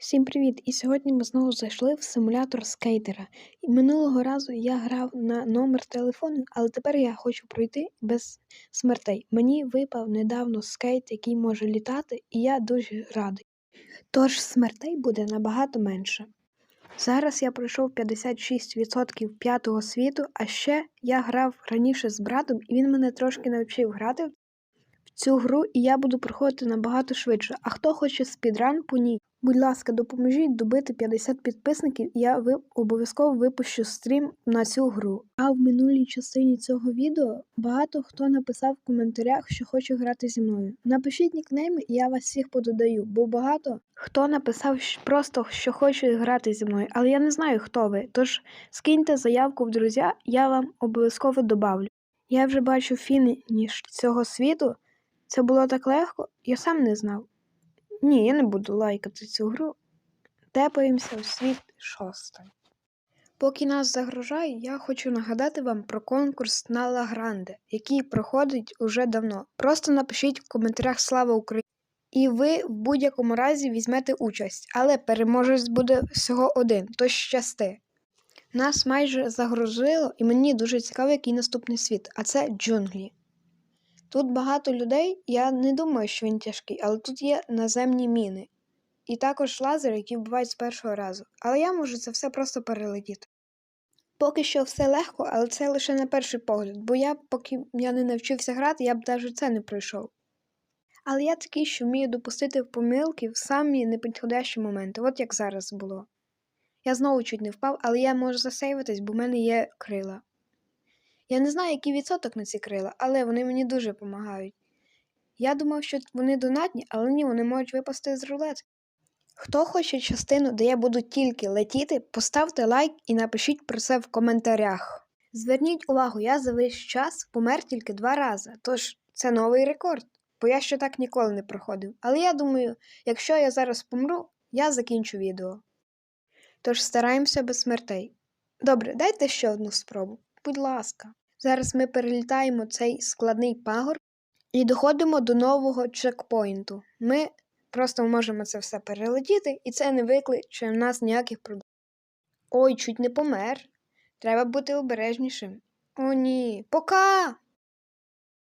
Всім привіт! І сьогодні ми знову зайшли в симулятор скейтера. І минулого разу я грав на номер телефону, але тепер я хочу пройти без смертей. Мені випав недавно скейт, який може літати, і я дуже радий. Тож смертей буде набагато менше. Зараз я пройшов 56% п'ятого світу, а ще я грав раніше з братом, і він мене трошки навчив грати в цю гру, і я буду проходити набагато швидше. А хто хоче спідран по ній? Будь ласка, допоможіть добити 50 підписників, і я ви... обов'язково випущу стрім на цю гру. А в минулій частині цього відео багато хто написав в коментарях, що хоче грати зі мною. Напишіть нікнейми, і я вас всіх пододаю, бо багато хто написав просто, що хоче грати зі мною, але я не знаю, хто ви. Тож скиньте заявку в друзі, я вам обов'язково добавлю. Я вже бачу фініш цього світу. Це було так легко, я сам не знав. Ні, я не буду лайкати цю гру. Тепаємося в світ шостий. Поки нас загрожає, я хочу нагадати вам про конкурс на Лагранде, який проходить уже давно. Просто напишіть в коментарях Слава Україні! І ви в будь-якому разі візьмете участь, але переможець буде всього один, тож щасти. Нас майже загрузило, і мені дуже цікаво, який наступний світ, а це джунглі. Тут багато людей, я не думаю, що він тяжкий, але тут є наземні міни. І також лазери, які вбивають з першого разу. Але я можу це все просто перелетіти. Поки що все легко, але це лише на перший погляд, бо я, поки я не навчився грати, я б навіть це не пройшов. Але я такий, що вмію допустити помилки в самі непідходящі моменти, от як зараз було. Я знову чуть не впав, але я можу засейвитись, бо в мене є крила. Я не знаю, який відсоток на ці крила, але вони мені дуже допомагають. Я думав, що вони донатні, але ні, вони можуть випасти з рулетки. Хто хоче частину, де я буду тільки летіти, поставте лайк і напишіть про це в коментарях. Зверніть увагу, я за весь час помер тільки два рази, тож це новий рекорд, бо я ще так ніколи не проходив. Але я думаю, якщо я зараз помру, я закінчу відео. Тож стараємося без смертей. Добре, дайте ще одну спробу. Будь ласка. Зараз ми перелітаємо цей складний пагор і доходимо до нового чекпоінту. Ми просто можемо це все перелетіти, і це не викличе в нас ніяких проблем. Ой, чуть не помер. Треба бути обережнішим. О, ні. Пока!